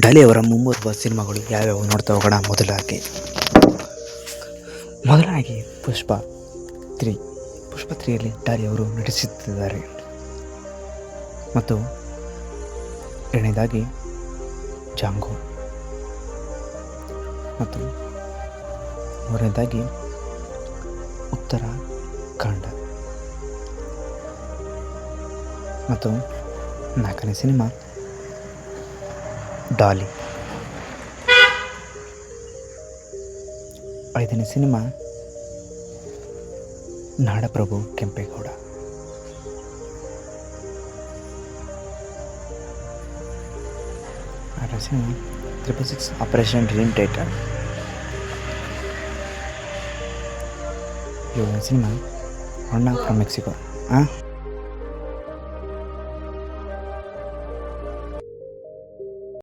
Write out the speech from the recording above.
ಡಾಲಿ ಅವರ ಮುಂಬರುವ ಸಿನಿಮಾಗಳು ಯಾವ್ಯಾವ ನೋಡ್ತಾ ಹೋಗೋಣ ಮೊದಲಾಗಿ. ಮೊದಲಾಗಿ ಪುಷ್ಪ ತ್ರೀ. ಪುಷ್ಪ ತ್ರೀಯಲ್ಲಿ ಡಾಲಿ ಅವರು ನಟಿಸುತ್ತಿದ್ದಾರೆ. ಮತ್ತು ಎರಡನೇದಾಗಿ ಜಾಂಗೋ. ಮತ್ತು ಮೂರನೇದಾಗಿ ಉತ್ತರ ಕಾಂಡ. ಮತ್ತು ನಾಲ್ಕನೇ cinema Daali. ఐదనే cinema Nadaprabhu Kempegowda. Cinema triple six operation dream theatre ఏడో సినిమా హొండా ఫ్రమ్ మెక్సికో